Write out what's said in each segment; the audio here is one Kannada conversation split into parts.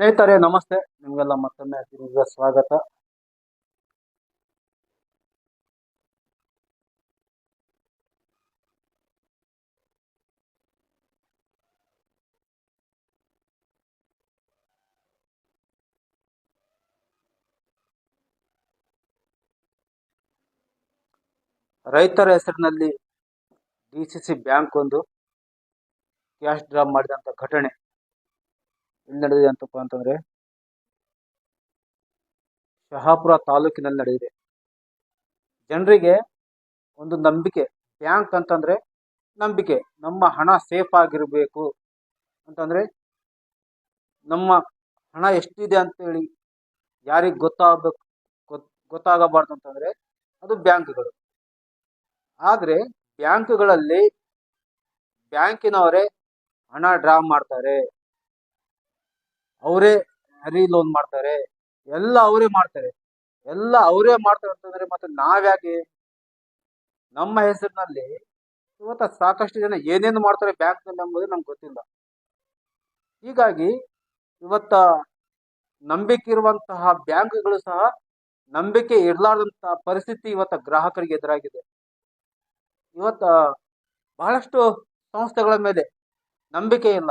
ಸ್ನೇಹಿತರೆ, ನಮಸ್ತೆ. ನಿಮಗೆಲ್ಲ ಮತ್ತೊಮ್ಮೆ ತಿರುಗಿದ ಸ್ವಾಗತ. ರೈತರ ಹೆಸರಿನಲ್ಲಿ ಡಿ ಸಿ ಸಿ ಬ್ಯಾಂಕ್ ಒಂದು ಕ್ಯಾಶ್ ಡ್ರಾ ಮಾಡಿದಂಥ ಘಟನೆ. ಎಲ್ಲಿ ನಡೆದಿದೆ ಅಂತಪ್ಪ ಅಂತಂದ್ರೆ ಶಹಾಪುರ ತಾಲೂಕಿನಲ್ಲಿ ನಡೆದಿದೆ. ಜನರಿಗೆ ಒಂದು ನಂಬಿಕೆ, ಬ್ಯಾಂಕ್ ಅಂತಂದ್ರೆ ನಂಬಿಕೆ, ನಮ್ಮ ಹಣ ಸೇಫ್ ಆಗಿರಬೇಕು ಅಂತಂದ್ರೆ ನಮ್ಮ ಹಣ ಎಷ್ಟಿದೆ ಅಂತೇಳಿ ಯಾರಿಗೆ ಗೊತ್ತಾಗಬೇಕು ಗೊತ್ತಾಗಬಾರ್ದು ಅಂತಂದ್ರೆ ಅದು ಬ್ಯಾಂಕ್ಗಳು. ಆದರೆ ಬ್ಯಾಂಕ್ಗಳಲ್ಲಿ ಬ್ಯಾಂಕಿನವರೇ ಹಣ ಡ್ರಾ ಮಾಡ್ತಾರೆ. ಅವರೇ ಹರಿ ಲೋನ್ ಮಾಡ್ತಾರೆ. ಎಲ್ಲ ಅವರೇ ಮಾಡ್ತಾರೆ. ಎಲ್ಲ ಅವರೇ ಮಾಡ್ತಾರೆ ಅಂತಂದ್ರೆ ಮತ್ತೆ ನಾವ್ಯಾಕೆ? ನಮ್ಮ ಹೆಸರಿನಲ್ಲಿ ಇವತ್ತ ಸಾಕಷ್ಟು ಜನ ಏನೇನು ಮಾಡ್ತಾರೆ ಬ್ಯಾಂಕ್ನಲ್ಲಿ ಎಂಬುದು ನಮ್ಗೆ ಗೊತ್ತಿಲ್ಲ. ಹೀಗಾಗಿ ಇವತ್ತ ನಂಬಿಕೆ ಇರುವಂತಹ ಬ್ಯಾಂಕ್ಗಳು ಸಹ ನಂಬಿಕೆ ಇರಲಾರ್ದಂತಹ ಪರಿಸ್ಥಿತಿ ಇವತ್ತ ಗ್ರಾಹಕರಿಗೆ ಎದುರಾಗಿದೆ. ಇವತ್ತ ಬಹಳಷ್ಟು ಸಂಸ್ಥೆಗಳ ಮೇಲೆ ನಂಬಿಕೆ ಇಲ್ಲ.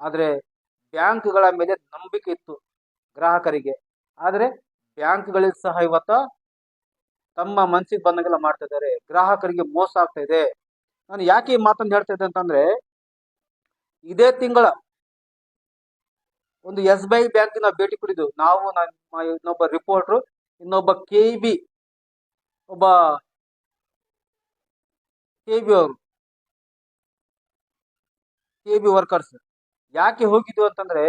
ಆದರೆ ಬ್ಯಾಂಕ್ಗಳ ಮೇಲೆ ನಂಬಿಕೆ ಇತ್ತು ಗ್ರಾಹಕರಿಗೆ. ಆದರೆ ಬ್ಯಾಂಕ್ಗಳಿಗೆ ಸಹ ಇವತ್ತ ತಮ್ಮ ಮನಸ್ಸಿಗೆ ಬಂದಂಗೆಲ್ಲ ಮಾಡ್ತಾ ಇದ್ದಾರೆ. ಗ್ರಾಹಕರಿಗೆ ಮೋಸ ಆಗ್ತಾ ಇದೆ. ನಾನು ಯಾಕೆ ಈ ಮಾತನ್ನು ಹೇಳ್ತಾ ಇದ್ದೆ ಅಂತಂದ್ರೆ, ಇದೇ ತಿಂಗಳ ಒಂದು ಎಸ್ ಬಿ ಐ ಬ್ಯಾಂಕಿನ ಭೇಟಿ ಕೊಡಿದ್ದು ನಾವು, ನಮ್ಮ ಇನ್ನೊಬ್ಬ ರಿಪೋರ್ಟ್ರು, ಇನ್ನೊಬ್ಬ ಕೆ ಬಿ, ಒಬ್ಬ ಕೆ ಬಿ ಅವರು, ಕೆ ಬಿ ವರ್ಕರ್ಸ್. ಯಾಕೆ ಹೋಗಿದ್ದು ಅಂತಂದ್ರೆ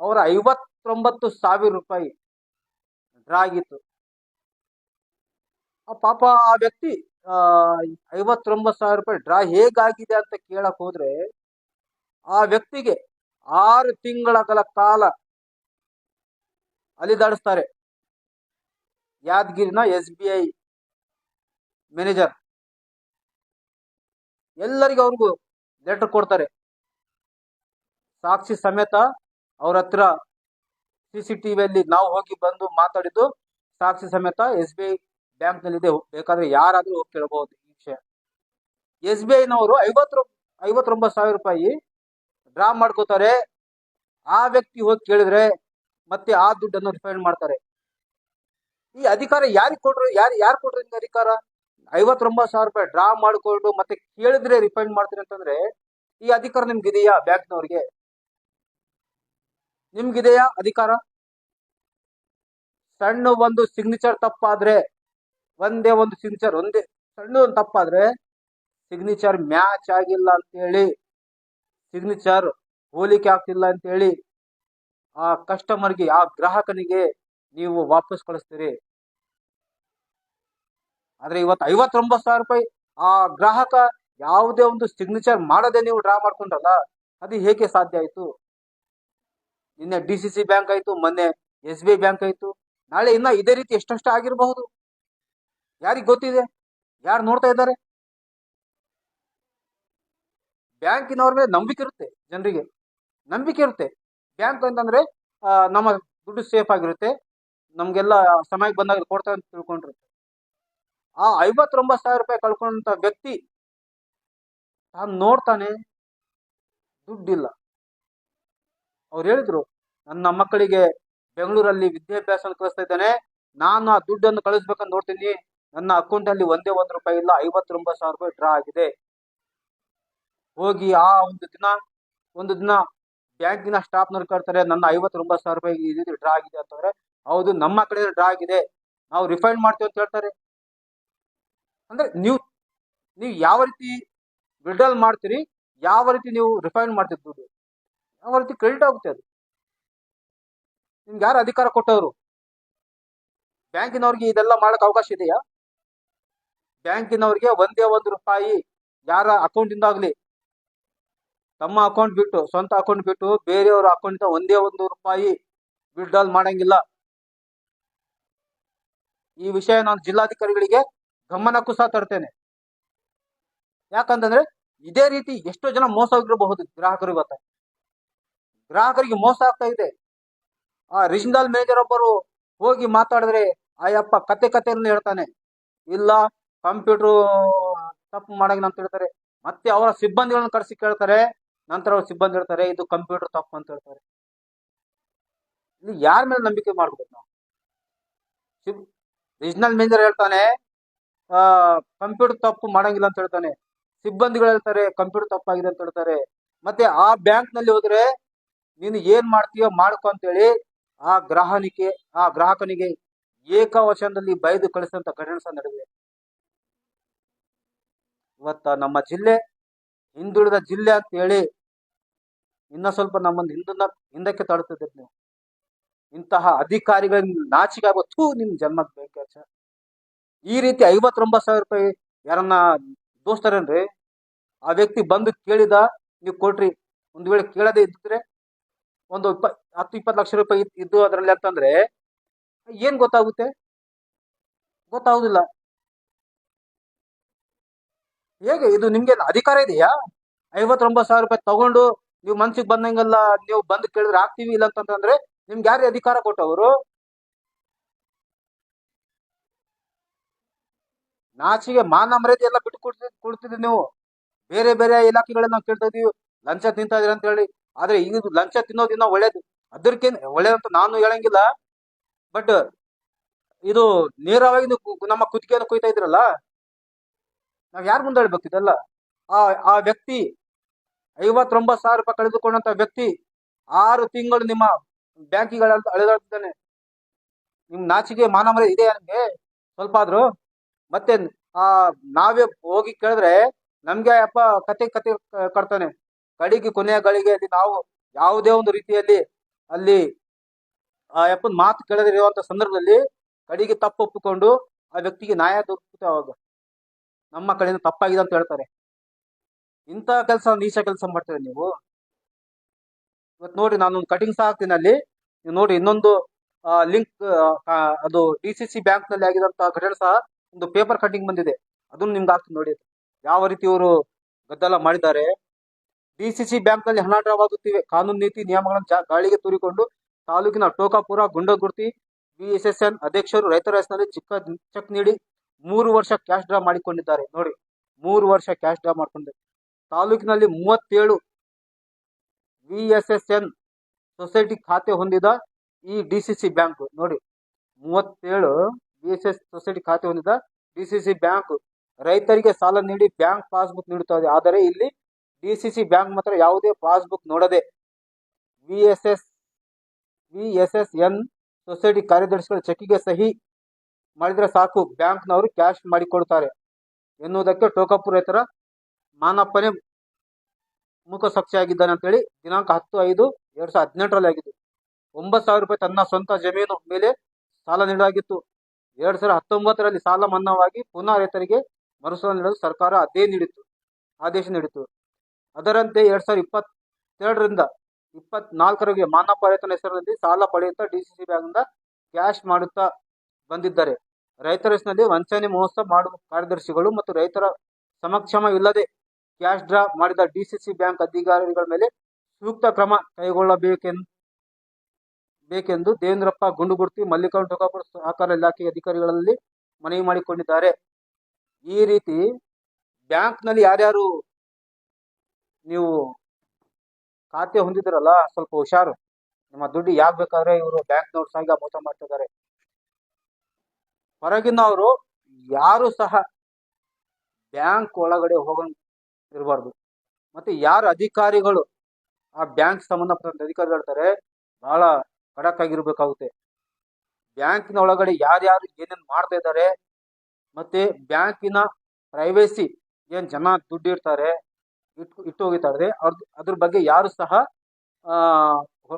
ಅವರ ಐವತ್ತೊಂಬತ್ತು ಸಾವಿರ ರೂಪಾಯಿ ಡ್ರಾ ಆಗಿತ್ತು ಆ ಪಾಪ ಆ ವ್ಯಕ್ತಿ ಐವತ್ತೊಂಬತ್ತು ಸಾವಿರ ರೂಪಾಯಿ ಡ್ರಾ ಹೇಗಾಗಿದೆ ಅಂತ ಕೇಳಕ್ ಹೋದ್ರೆ ಆ ವ್ಯಕ್ತಿಗೆ ಆರು ತಿಂಗಳ ಕಾಲ ಅಲಿದಾಡಿಸ್ತಾರೆ. ಯಾದಗಿರಿನ ಎಸ್ ಬಿ ಐ ಮ್ಯಾನೇಜರ್. ಎಲ್ಲರಿಗೂ ಅವ್ರಿಗೂ ಲೆಟರ್ ಕೊಡ್ತಾರೆ. ಸಾಕ್ಷಿ ಸಮೇತ ಅವ್ರ ಹತ್ರ ಸಿ ಸಿ ಟಿವಿಯಲ್ಲಿ ನಾವು ಹೋಗಿ ಬಂದು ಮಾತಾಡಿದ್ದು ಸಾಕ್ಷಿ ಸಮೇತ ಎಸ್ ಬಿ ಐ ಬ್ಯಾಂಕ್ನಲ್ಲಿದೆ. ಬೇಕಾದ್ರೆ ಯಾರಾದ್ರೂ ಹೋಗಿ ಕೇಳಬಹುದು ಈ ವಿಷಯ. ಎಸ್ ಬಿ ಐನವರು ಐವತ್ತು ಐವತ್ತೊಂಬತ್ತು ಸಾವಿರ ರೂಪಾಯಿ ಡ್ರಾ ಮಾಡ್ಕೋತಾರೆ. ಆ ವ್ಯಕ್ತಿ ಹೋಗಿ ಕೇಳಿದ್ರೆ ಮತ್ತೆ ಆ ದುಡ್ಡನ್ನು ರಿಫೈಂಡ್ ಮಾಡ್ತಾರೆ. ಈ ಅಧಿಕಾರ ಯಾರಿಗೆ ಕೊಡ್ರು ಯಾರು ಯಾರು ಕೊಡ್ರಿ ನಿಮ್ಗೆ ಅಧಿಕಾರ? ಐವತ್ತೊಂಬತ್ತು ಸಾವಿರ ರೂಪಾಯಿ ಡ್ರಾ ಮಾಡಿಕೊಂಡು ಮತ್ತೆ ಕೇಳಿದ್ರೆ ರಿಫೈಂಡ್ ಮಾಡ್ತೀನಿ ಅಂತಂದ್ರೆ ಈ ಅಧಿಕಾರ ನಿಮ್ಗಿದೆಯಾ ಬ್ಯಾಂಕ್ನವ್ರಿಗೆ? ನಿಮ್ಗಿದೆಯಾ ಅಧಿಕಾರ? ಸಣ್ಣ ಒಂದು ಸಿಗ್ನೇಚರ್ ತಪ್ಪಾದ್ರೆ, ಒಂದೇ ಒಂದು ಸಿಗ್ನೇಚರ್ ಒಂದೇ, ಸಣ್ಣ ಒಂದು ತಪ್ಪಾದ್ರೆ ಸಿಗ್ನೇಚರ್ ಮ್ಯಾಚ್ ಆಗಿಲ್ಲ ಅಂತೇಳಿ ಸಿಗ್ನೇಚರ್ ಹೋಲಿಕೆ ಆಗ್ತಿಲ್ಲ ಅಂತೇಳಿ ಆ ಕಸ್ಟಮರ್ಗೆ ಆ ಗ್ರಾಹಕನಿಗೆ ನೀವು ವಾಪಸ್ ಕಳಿಸ್ತೀರಿ. ಆದ್ರೆ ಇವತ್ತು ಐವತ್ತೊಂಬತ್ತು ಸಾವಿರ ರೂಪಾಯಿ ಆ ಗ್ರಾಹಕ ಯಾವುದೇ ಒಂದು ಸಿಗ್ನೇಚರ್ ಮಾಡದೆ ನೀವು ಡ್ರಾ ಮಾಡ್ಕೊಂಡ್ರಲ್ಲ ಅದು ಹೇಗೆ ಸಾಧ್ಯ ಆಯ್ತು? ನಿನ್ನೆ ಡಿ ಸಿ ಸಿ ಬ್ಯಾಂಕ್ ಆಯ್ತು, ಮೊನ್ನೆ ಎಸ್ ಬಿ ಐ ಬ್ಯಾಂಕ್ ಆಯ್ತು. ನಾಳೆ ಇನ್ನ ಇದೇ ರೀತಿ ಎಷ್ಟಷ್ಟು ಆಗಿರಬಹುದು? ಯಾರಿಗೆ ಗೊತ್ತಿದೆ? ಯಾರು ನೋಡ್ತಾ ಇದ್ದಾರೆ? ಬ್ಯಾಂಕಿನವ್ರ ಮೇಲೆ ನಂಬಿಕೆ ಇರುತ್ತೆ ಜನರಿಗೆ. ನಂಬಿಕೆ ಇರುತ್ತೆ. ಬ್ಯಾಂಕ್ ಅಂತಂದ್ರೆ ನಮ್ಮ ದುಡ್ಡು ಸೇಫ್ ಆಗಿರುತ್ತೆ. ನಮ್ಗೆಲ್ಲ ಸಮಯಕ್ಕೆ ಬಂದಾಗ ಕೊಡ್ತಾರೆ ಅಂತ ತಿಳ್ಕೊಂಡಿರುತ್ತೆ ಆ ಐವತ್ತೊಂಬತ್ತು ಸಾವಿರ ರೂಪಾಯಿ ಕಳ್ಕೊಂಡಂತ ವ್ಯಕ್ತಿ ತಾನು ನೋಡ್ತಾನೆ, ದುಡ್ಡಿಲ್ಲ. ಅವ್ರು ಹೇಳಿದ್ರು, ನನ್ನ ಮಕ್ಕಳಿಗೆ ಬೆಂಗಳೂರಲ್ಲಿ ವಿದ್ಯಾಭ್ಯಾಸ ಕಳಿಸ್ತಾ ಇದ್ದಾನೆ. ನಾನು ಆ ದುಡ್ಡನ್ನು ಕಳಿಸ್ಬೇಕಂತ ನೋಡ್ತೀನಿ. ನನ್ನ ಅಕೌಂಟ್ ಅಲ್ಲಿ ಒಂದೇ ಒಂದು ರೂಪಾಯಿ ಇಲ್ಲ, ಐವತ್ತೊಂಬತ್ತು ಸಾವಿರ ರೂಪಾಯಿ ಡ್ರಾ ಆಗಿದೆ. ಹೋಗಿ ಆ ಒಂದು ದಿನ ಒಂದು ದಿನ ಬ್ಯಾಂಕಿನ ಸ್ಟಾಫ್ ನೋಡ್ಕೊಳ್ತಾರೆ ನನ್ನ ಐವತ್ತೊಂಬತ್ತು ಸಾವಿರ ರೂಪಾಯಿ ಇದು ಡ್ರಾ ಆಗಿದೆ ಅಂತಂದ್ರೆ, ಹೌದು, ನಮ್ಮ ಕಡೆ ಡ್ರಾ ಆಗಿದೆ. ನಾವು ರಿಫೈಂಡ್ ಮಾಡ್ತೀವಿ ಅಂತ ಹೇಳ್ತಾರೆ. ಅಂದ್ರೆ ನೀವು ನೀವು ಯಾವ ರೀತಿ ವಿಡ್ರಾಲ್ ಮಾಡ್ತೀರಿ, ಯಾವ ರೀತಿ ನೀವು ರಿಫೈಂಡ್ ಮಾಡ್ತೀರಿ ದುಡ್ಡು? ಯಾವ ರೀತಿ ಕ್ರೆಡಿಟ್ ಆಗುತ್ತೆ ಅದು. ನಿಮ್ಗೆ ಯಾರು ಅಧಿಕಾರ ಕೊಟ್ಟವರು? ಬ್ಯಾಂಕಿನವ್ರಿಗೆ ಇದೆಲ್ಲ ಮಾಡಕ್ ಅವಕಾಶ ಇದೆಯಾ? ಬ್ಯಾಂಕಿನವ್ರಿಗೆ ಒಂದೇ ಒಂದು ರೂಪಾಯಿ ಯಾರ ಅಕೌಂಟಿಂದ ಆಗಲಿ ತಮ್ಮ ಅಕೌಂಟ್ ಬಿಟ್ಟು, ಸ್ವಂತ ಅಕೌಂಟ್ ಬಿಟ್ಟು ಬೇರೆಯವ್ರ ಅಕೌಂಟ್ ಒಂದೇ ಒಂದು ರೂಪಾಯಿ ವಿಡ್ರಾಲ್ ಮಾಡಂಗಿಲ್ಲ. ಈ ವಿಷಯ ನಾನು ಜಿಲ್ಲಾಧಿಕಾರಿಗಳಿಗೆ ಗಮನಕ್ಕೂ ಸಹ ತರ್ತೇನೆ. ಯಾಕಂತಂದ್ರೆ ಇದೇ ರೀತಿ ಎಷ್ಟೋ ಜನ ಮೋಸ ಹೋಗಿರಬಹುದು ಗ್ರಾಹಕರು ಇವತ್ತ. ಗ್ರಾಹಕರಿಗೆ ಮೋಸ ಆಗ್ತಾ ಇದೆ. ಆ ರಿಜಿನಲ್ ಮ್ಯಾನೇಜರ್ ಒಬ್ಬರು ಹೋಗಿ ಮಾತಾಡಿದ್ರೆ ಆಯಪ್ಪ ಕತೆ ಕತೆಯನ್ನು ಹೇಳ್ತಾನೆ. ಇಲ್ಲ, ಕಂಪ್ಯೂಟರ್ ತಪ್ಪು ಮಾಡಂಗಿಲ್ಲ ಅಂತ ಹೇಳ್ತಾರೆ. ಮತ್ತೆ ಅವರ ಸಿಬ್ಬಂದಿಗಳನ್ನು ಕರೆಸಿ ಕೇಳ್ತಾರೆ. ನಂತರ ಅವ್ರ ಸಿಬ್ಬಂದಿ ಹೇಳ್ತಾರೆ, ಇದು ಕಂಪ್ಯೂಟರ್ ತಪ್ಪು ಅಂತ ಹೇಳ್ತಾರೆ. ಇಲ್ಲಿ ಯಾರ ಮೇಲೆ ನಂಬಿಕೆ ಮಾಡ್ಬೇಕು ನಾವು? ರಿಜಿನಲ್ ಮ್ಯಾನೇಜರ್ ಹೇಳ್ತಾನೆ ಕಂಪ್ಯೂಟರ್ ತಪ್ಪು ಮಾಡಂಗಿಲ್ಲ ಅಂತ ಹೇಳ್ತಾನೆ. ಸಿಬ್ಬಂದಿಗಳು ಹೇಳ್ತಾರೆ, ಕಂಪ್ಯೂಟರ್ ತಪ್ಪಾಗಿದೆ ಅಂತ ಹೇಳ್ತಾರೆ. ಮತ್ತೆ ಆ ಬ್ಯಾಂಕ್ನಲ್ಲಿ ಹೋದ್ರೆ ನೀನು ಏನ್ ಮಾಡ್ತೀಯೋ ಮಾಡ್ಕೊ ಅಂತೇಳಿ ಆ ಗ್ರಾಹನಿಗೆ, ಆ ಗ್ರಾಹಕನಿಗೆ ಏಕವಚನದಲ್ಲಿ ಬೈದು ಕಳಿಸಿದಂತ ಘಟನೆ ನಡೆದಿದೆ. ಇವತ್ತ ನಮ್ಮ ಜಿಲ್ಲೆ, ಹಿಂದುಳಿದ ಜಿಲ್ಲೆ ಅಂತ ಹೇಳಿ ಇನ್ನ ಸ್ವಲ್ಪ ನಮ್ಮನ್ನು ಹಿಂದನ್ನ, ಹಿಂದಕ್ಕೆ ತಡುತ್ತಿದ್ದೀರಿ ನೀವು. ಇಂತಹ ಅಧಿಕಾರಿಗಳ ನಾಚಿಕೆ ಆಗುತ್ತೂ ನಿಮ್ ಜನ್ಮಕ್ ಬೇಕಾಚ ಈ ರೀತಿ ಐವತ್ತೊಂಬತ್ತು ಸಾವಿರ ರೂಪಾಯಿ ಯಾರನ್ನ ದೋಸ್ತರೇನ್ರಿ? ಆ ವ್ಯಕ್ತಿ ಬಂದು ಕೇಳಿದ, ನೀವು ಕೊಟ್ರಿ. ಒಂದು ವೇಳೆ ಕೇಳದೆ ಇದ್ದಿದ್ರೆ ಒಂದು ಇಪ್ಪ ಹತ್ತು, ಇಪ್ಪತ್ತು ಲಕ್ಷ ರೂಪಾಯಿ ಇದ್- ಇದ್ದು ಅದರಲ್ಲಿ ಅಂತಂದ್ರೆ, ಏನ್ ಗೊತ್ತಾಗುತ್ತೆ? ಗೊತ್ತಾಗುದಿಲ್ಲ. ಹೇಗೆ? ಇದು ನಿಮ್ಗೆ ಅಧಿಕಾರ ಇದೆಯಾ? ಐವತ್ತೊಂಬತ್ತು ಸಾವಿರ ರೂಪಾಯಿ ತಗೊಂಡು ನೀವು ಮನ್ಸಿಗೆ ಬಂದಂಗೆಲ್ಲ ನೀವು ಬಂದು ಕೇಳಿದ್ರೆ ಹಾಕ್ತೀವಿ ಇಲ್ಲ ಅಂತಂದ್ರೆ ನಿಮ್ಗೆ ಯಾರು ಅಧಿಕಾರ ಕೊಟ್ಟವರು? ನಾಚಿಗೆ ಮಾನ ಮರ್ಯಾದೆ ಎಲ್ಲ ಬಿಟ್ಟು ಕೊಡ್ತಿದ್ ಕೊಡ್ತಿದ್ರಿ ನೀವು. ಬೇರೆ ಬೇರೆ ಇಲಾಖೆಗಳನ್ನ ನಾವು ಕೇಳ್ತಾ ಇದೀವಿ. ಲಂಚ ತಿಂತಾ ಇದೀರ ಅಂತ ಹೇಳಿ ಆದ್ರೆ ಈಗ ಲಂಚ ತಿನ್ನೋದಿನ್ನ ಒಳ್ಳೇದು. ಅದಕ್ಕಿಂತ ಒಳ್ಳೇದಂತ ನಾನು ಹೇಳಂಗಿಲ್ಲ. ಬಟ್ ಇದು ನೇರವಾಗಿ ನಮ್ಮ ಕುತ್ತಿಗೆಯನ್ನು ಕುಯ್ತಾ ಇದ್ರಲ್ಲ, ನಾವ್ ಯಾರು ಮುಂದೆ ಹೇಳ್ಬೇಕು ಇದೆಲ್ಲ? ಆ ಆ ವ್ಯಕ್ತಿ, ಐವತ್ತೊಂಬತ್ತು ಸಾವಿರ ರೂಪಾಯಿ ಕಳೆದುಕೊಂಡಂತ ವ್ಯಕ್ತಿ, ಆರು ತಿಂಗಳು ನಿಮ್ಮ ಬ್ಯಾಂಕಿಗಳ ಅಳೆದಾಡ್ತಿದ್ದಾನೆ. ನಿಮ್ ನಾಚಿಗೆ ಮಾನ ಇದೆ ನಿಮ್ಗೆ ಸ್ವಲ್ಪ ಆದ್ರು, ಮತ್ತೆ, ಆ, ನಾವೇ ಹೋಗಿ ಕೇಳಿದ್ರೆ ನಮ್ಗೆ ಅಪ್ಪ ಕತೆ ಕತೆ ಕಟ್ತಾನೆ. ಕಡೆಗೆ ಕೊನೆಯ ಗಳಿಗೆಯಲ್ಲಿ ನಾವು ಯಾವುದೇ ಒಂದು ರೀತಿಯಲ್ಲಿ ಅಲ್ಲಿ, ಆ ಯಪ್ಪನ ಮಾತು ಕೇಳದಿರುವಂತ ಸಂದರ್ಭದಲ್ಲಿ ಕಡೆಗೆ ತಪ್ಪು ಒಪ್ಪಿಕೊಂಡು ಆ ವ್ಯಕ್ತಿಗೆ ನ್ಯಾಯ ದೊರಕುತ್ತೆ ಅವಾಗ. ನಮ್ಮ ಕಡೆಯಿಂದ ತಪ್ಪಾಗಿದೆ ಅಂತ ಹೇಳ್ತಾರೆ. ಇಂಥ ಕೆಲಸ ನೀಚ ಕೆಲಸ ಮಾಡ್ತೀರ ನೀವು? ಇವತ್ತು ನೋಡಿ ನಾನು ಒಂದು ಕಟಿಂಗ್ ಸಹ ಹಾಕ್ತೀನಿ ಅಲ್ಲಿ. ನೀವು ನೋಡಿ ಇನ್ನೊಂದು ಲಿಂಕ್ ಅದು ಡಿ ಸಿ ಸಿ ಬ್ಯಾಂಕ್ನಲ್ಲಿ ಆಗಿದಂತ ಘಟನೆ ಸಹ ಒಂದು ಪೇಪರ್ ಕಟಿಂಗ್ ಬಂದಿದೆ. ಅದನ್ನು ನಿಮ್ಗೆ ಹಾಕ್ತೀನಿ ನೋಡಿ. ಯಾವ ರೀತಿ ಇವರು ಗದ್ದಲ ಮಾಡಿದ್ದಾರೆ. ಡಿ ಸಿ ಸಿ ಬ್ಯಾಂಕ್ನಲ್ಲಿ ಹಣ ಡ್ರಾ ಆಗುತ್ತಿವೆ ಕಾನೂನು ನೀತಿ ನಿಯಮಗಳನ್ನು ಗಾಳಿಗೆ ತೂರಿಕೊಂಡು ತಾಲೂಕಿನ ಟೋಕಾಪುರ ಗುಂಡಗುರ್ತಿ ಬಿಎಸ್ಎಸ್ಎನ್ ಅಧ್ಯಕ್ಷರು ರೈತರ ಹೆಸರಿನಲ್ಲಿ ಚಿಕ್ಕ ಚೆಕ್ ನೀಡಿ ಮೂರು ವರ್ಷ ಕ್ಯಾಶ್ ಡ್ರಾ ಮಾಡಿಕೊಂಡಿದ್ದಾರೆ. ನೋಡಿ, ಮೂರು ವರ್ಷ ಕ್ಯಾಶ್ ಡ್ರಾ ಮಾಡಿಕೊಂಡಿದ್ದಾರೆ. ತಾಲೂಕಿನಲ್ಲಿ ಮೂವತ್ತೇಳು ವಿಎಸ್ಎಸ್ಎನ್ ಸೊಸೈಟಿ ಖಾತೆ ಹೊಂದಿದ ಈ ಡಿಸಿಸಿ ಬ್ಯಾಂಕ್. ನೋಡಿ, ಮೂವತ್ತೇಳು ಬಿಎಸ್ಎಸ್ ಸೊಸೈಟಿ ಖಾತೆ ಹೊಂದಿದ ಡಿಸಿಸಿ ಬ್ಯಾಂಕ್. ರೈತರಿಗೆ ಸಾಲ ನೀಡಿ ಬ್ಯಾಂಕ್ ಪಾಸ್ಬುಕ್ ನೀಡುತ್ತದೆ ಆದರೆ ಇಲ್ಲಿ ಡಿ ಬ್ಯಾಂಕ್ ಮಾತ್ರ ಯಾವುದೇ ಪಾಸ್ಬುಕ್ ನೋಡದೆ V S S, V S S N society ಕಾರ್ಯದರ್ಶಿಗಳ ಚೆಕ್ಕಿಗೆ ಸಹಿ ಮಾಡಿದ್ರೆ ಸಾಕು. ಬ್ಯಾಂಕ್ನವರು ಕ್ಯಾಶ್ ಮಾಡಿಕೊಡ್ತಾರೆ ಎನ್ನುವುದಕ್ಕೆ ಟೋಕಾಪುರ ರೈತರ ಮಾನಪ್ಪನೇ ಮುಖ ಸಾಕ್ಷಿಯಾಗಿದ್ದಾನೆ ಅಂತೇಳಿ ದಿನಾಂಕ ಹತ್ತು ಐದು ಎರಡ್ ಸಾವಿರದ ಹದಿನೆಂಟರಲ್ಲಿ ಆಗಿದ್ದು, ಒಂಬತ್ತು ಸಾವಿರ ರೂಪಾಯಿ ತನ್ನ ಸ್ವಂತ ಜಮೀನು ಮೇಲೆ ಸಾಲ ನೀಡಲಾಗಿತ್ತು. ಎರಡ್ ಸಾವಿರದ ಹತ್ತೊಂಬತ್ತರಲ್ಲಿ ಸಾಲ ಮನ್ನಾವಾಗಿ ಪುನಃ ರೈತರಿಗೆ ಮರುಸಾಲ ನೀಡಲು ಸರ್ಕಾರ ಅದೇ ನೀಡಿತ್ತು, ಆದೇಶ ನೀಡಿತು ಅದರಂತೆ ಎರಡ್ ಸಾವಿರದ ಇಪ್ಪತ್ತೆರಡರಿಂದ ಮಾನಪ್ಪ ರೈತನ ಹೆಸರಿನಲ್ಲಿ ಸಾಲ ಪಡೆಯುತ್ತಾ ಡಿಸಿಸಿ ಬ್ಯಾಂಕ್ನಿಂದ ಕ್ಯಾಶ್ ಮಾಡುತ್ತಾ ಬಂದಿದ್ದಾರೆ. ರೈತರ ಹೆಸರಿನಲ್ಲಿ ವಂಚನೆ, ಮೋಸ ಮಾಡುವ ಕಾರ್ಯದರ್ಶಿಗಳು ಮತ್ತು ರೈತರ ಸಮಕ್ಷಮವಿಲ್ಲದೆ ಕ್ಯಾಶ್ ಡ್ರಾ ಮಾಡಿದ ಡಿಸಿಸಿ ಬ್ಯಾಂಕ್ ಅಧಿಕಾರಿಗಳ ಮೇಲೆ ಸೂಕ್ತ ಕ್ರಮ ಕೈಗೊಳ್ಳಬೇಕೆಂದು ಬೇಕೆಂದು ದೇವೇಂದ್ರಪ್ಪ ಗುಂಡುಗುರ್ತಿ ಮಲ್ಲಿಕಾರ್ಜುನ ಟೋಕಾಪುರ ಸಹಕಾರ ಇಲಾಖೆ ಅಧಿಕಾರಿಗಳಲ್ಲಿ ಮನವಿ ಮಾಡಿಕೊಂಡಿದ್ದಾರೆ. ಈ ರೀತಿ ಬ್ಯಾಂಕ್ನಲ್ಲಿ ಯಾರ್ಯಾರು ನೀವು ಖಾತೆ ಹೊಂದಿದ್ರಲ್ಲ, ಸ್ವಲ್ಪ ಹುಷಾರು. ನಿಮ್ಮ ದುಡ್ಡು ಯಾಕೆ ಬೇಕಾದ್ರೆ ಇವರು ಬ್ಯಾಂಕ್ನವ್ರು ಸಹ ಮೋಸ ಮಾಡ್ತಿದ್ದಾರೆ. ಹೊರಗಿನವರು ಯಾರು ಸಹ ಬ್ಯಾಂಕ್ ಒಳಗಡೆ ಹೋಗಂಗ್ ಇರಬಾರ್ದು ಮತ್ತೆ ಯಾರು ಅಧಿಕಾರಿಗಳು ಆ ಬ್ಯಾಂಕ್ ಸಂಬಂಧಪಟ್ಟಂತ ಅಧಿಕಾರಿಗಳು ಇರ್ತಾರೆ ಬಹಳ ಖಡಕ್ ಆಗಿರ್ಬೇಕಾಗುತ್ತೆ ಬ್ಯಾಂಕಿನ ಒಳಗಡೆ ಯಾರ್ಯಾರು ಏನೇನು ಮಾಡ್ತಾ ಇದ್ದಾರೆ, ಮತ್ತೆ ಬ್ಯಾಂಕಿನ ಪ್ರೈವೇಸಿ ಏನ್ ಜನ ದುಡ್ಡು ಇರ್ತಾರೆ ಇಟ್ಟು ಇಟ್ಟು ಹೋಗಿರ್ತಾರೆ ಅವ್ರ ಅದ್ರ ಬಗ್ಗೆ ಯಾರು ಸಹ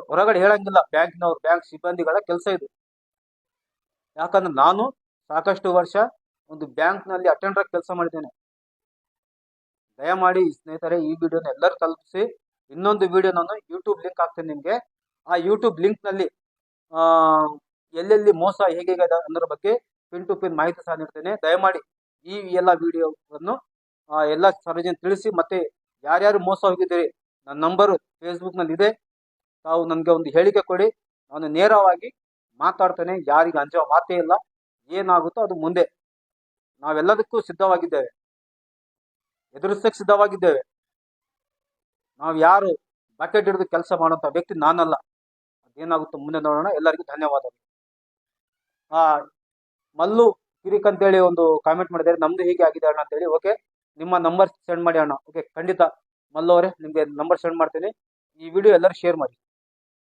ಹೊರಗಡೆ ಹೇಳಂಗಿಲ್ಲ. ಬ್ಯಾಂಕಿನವ್ರು, ಬ್ಯಾಂಕ್ ಸಿಬ್ಬಂದಿಗಳ ಕೆಲಸ ಇದು. ಯಾಕಂದ್ರೆ ನಾನು ಸಾಕಷ್ಟು ವರ್ಷ ಒಂದು ಬ್ಯಾಂಕ್ನಲ್ಲಿ ಅಟೆಂಡರ್ ಕೆಲಸ ಮಾಡಿದ್ದೇನೆ. ದಯಮಾಡಿ ಸ್ನೇಹಿತರೆ, ಈ ವಿಡಿಯೋನ ಎಲ್ಲರೂ ತಲುಪಿಸಿ. ಇನ್ನೊಂದು ವಿಡಿಯೋ ನಾನು ಯೂಟ್ಯೂಬ್ ಲಿಂಕ್ ಹಾಕ್ತೇನೆ ನಿಮಗೆ. ಆ ಯೂಟ್ಯೂಬ್ ಲಿಂಕ್ನಲ್ಲಿ, ಆ, ಎಲ್ಲೆಲ್ಲಿ ಮೋಸ ಹೇಗೆ ಅನ್ನೋದ್ರ ಬಗ್ಗೆ ಪಿನ್ ಟು ಪಿನ್ ಮಾಹಿತಿ ಸಹ ನೀಡ್ತೇನೆ. ದಯಮಾಡಿ ಈ ಎಲ್ಲ ವಿಡಿಯೋವನ್ನು ಎಲ್ಲ ಸಾರ್ವಜನಿಕ ತಿಳಿಸಿ ಮತ್ತೆ ಯಾರ್ಯಾರು ಮೋಸ ಹೋಗಿದ್ದೀರಿ, ನನ್ನ ನಂಬರು ಫೇಸ್ಬುಕ್ನಲ್ಲಿ ಇದೆ ತಾವು ನನಗೆ ಒಂದು ಹೇಳಿಕೆ ಕೊಡಿ, ನಾನು ನೇರವಾಗಿ ಮಾತಾಡ್ತೇನೆ, ಯಾರಿಗೆ ಅಂಜೋ ಮಾತೇ ಇಲ್ಲ, ಏನಾಗುತ್ತೋ ಅದು ಮುಂದೆ. ನಾವೆಲ್ಲದಕ್ಕೂ ಸಿದ್ಧವಾಗಿದ್ದೇವೆ. ಎದುರಿಸಕ್ಕೆ ಸಿದ್ಧವಾಗಿದ್ದೇವೆ. ನಾವು ಯಾರು ಬಕೆಟ್ ಹಿಡಿದು ಕೆಲಸ ಮಾಡುವಂಥ ವ್ಯಕ್ತಿ ನಾನಲ್ಲ. ಅದೇನಾಗುತ್ತೋ ಮುಂದೆ ನೋಡೋಣ. ಎಲ್ಲರಿಗೂ ಧನ್ಯವಾದಗಳು. ಆ, ಮಲ್ಲು ಕಿರಿಕ್ ಅಂತೇಳಿ ಒಂದು ಕಾಮೆಂಟ್ ಮಾಡಿದ್ದಾರೆ. ನಮ್ದು ಹೀಗೆ ಆಗಿದೆ ಅಣ್ಣ ಅಂತೇಳಿ. ಓಕೆ ನಿಮ್ಮ ನಂಬರ್ ಸೆಂಡ್ ಮಾಡಿ ಅಣ್ಣ. ಓಕೆ ಖಂಡಿತ ಮಲ್ಲೋರೆ ಅವರೇ, ನಿಮಗೆ ನಂಬರ್ ಸೆಂಡ್ ಮಾಡ್ತೀನಿ. ಈ ವಿಡಿಯೋ ಎಲ್ಲರೂ ಶೇರ್ ಮಾಡಿ.